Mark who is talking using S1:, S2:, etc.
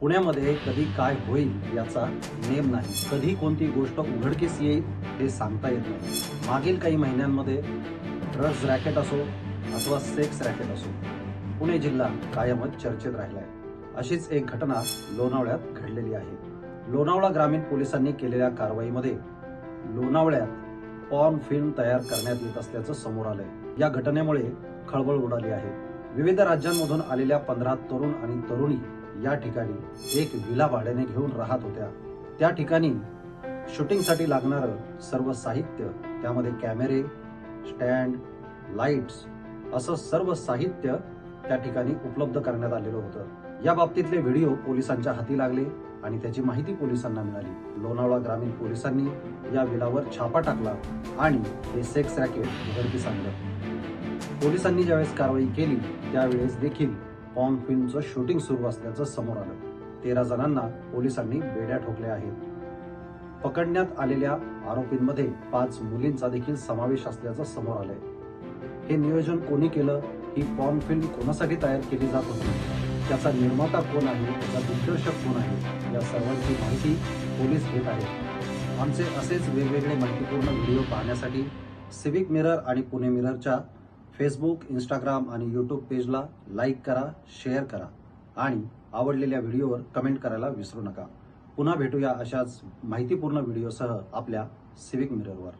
S1: पुण्यामध्ये कधी काय होईल याचा नेम नाही. कधी कोणती गोष्ट उघडकीस येईल हे सांगता येत नाही. मागील काही महिन्यांमध्ये ड्रग्ज रॅकेट असो अथवा सेक्स रॅकेट असो पुणे जिल्हा कायमच चर्चेत राहिलाय. अशीच एक घटना लोणावळ्यात घडलेली आहे. लोणावळा ग्रामीण पोलिसांनी केलेल्या कारवाईमध्ये लोणावळ्यात पॉर्न फिल्म तयार करण्यात येत असल्याचं समोर आलंय. या घटनेमुळे खळबळ उडाली आहे. विविध राज्यांमधून आलेल्या पंधरा तरुण आणि तरुणी या ठिकाणी एक विला भाड्याने घेऊन राहत होत्या. त्या ठिकाणी शूटिंगसाठी लागणारं सर्व साहित्य त्यामध्ये कॅमेरे स्टँड लाईट्स असं सर्व साहित्य त्या ठिकाणी उपलब्ध करण्यात आलेलं होतं. या बाबतीतले व्हिडिओ पोलिसांच्या हाती लागले आणि त्याची माहिती पोलिसांना मिळाली. लोणावळा ग्रामीण पोलिसांनी या विलावर छापा टाकला आणि हे सेक्स रॅकेट उघडकीस आणलं पोलिसांनी ज्यावेळेस कारवाई केली त्यावेळेस देखील पॉर्न फिल्मचं शूटिंग सुरू असल्याचं समोर आलं. तेरा जणांना पोलिसांनी बेड्या ठोकल्या आहेत. पकडण्यात आलेल्या आरोपींमध्ये पाच मुलींचा देखील समावेश असल्याचं समोर आलंय. हे नियोजन कोणी केलं? ही पॉर्न फिल्म कोणासाठी तयार केली जात होती? त्याचा निर्माता कोण आहे? त्याचा दिग्दर्शक कोण आहे? या सर्वांची माहिती पोलीस घेत आहेत. आमचे असेच वेगवेगळे माहितीपूर्ण व्हिडिओ पाहण्यासाठी सिविक मिरर आणि पुणे मिररच्या फेसबुक इंस्टाग्राम आणि यूट्यूब पेजला लाईक करा शेअर करा आणि आवडलेल्या व्हिडिओवर कमेंट करायला विसरू नका. पुन्हा भेटूया अशाच माहितीपूर्ण व्हिडिओसह आपल्या सिविक मिररवर.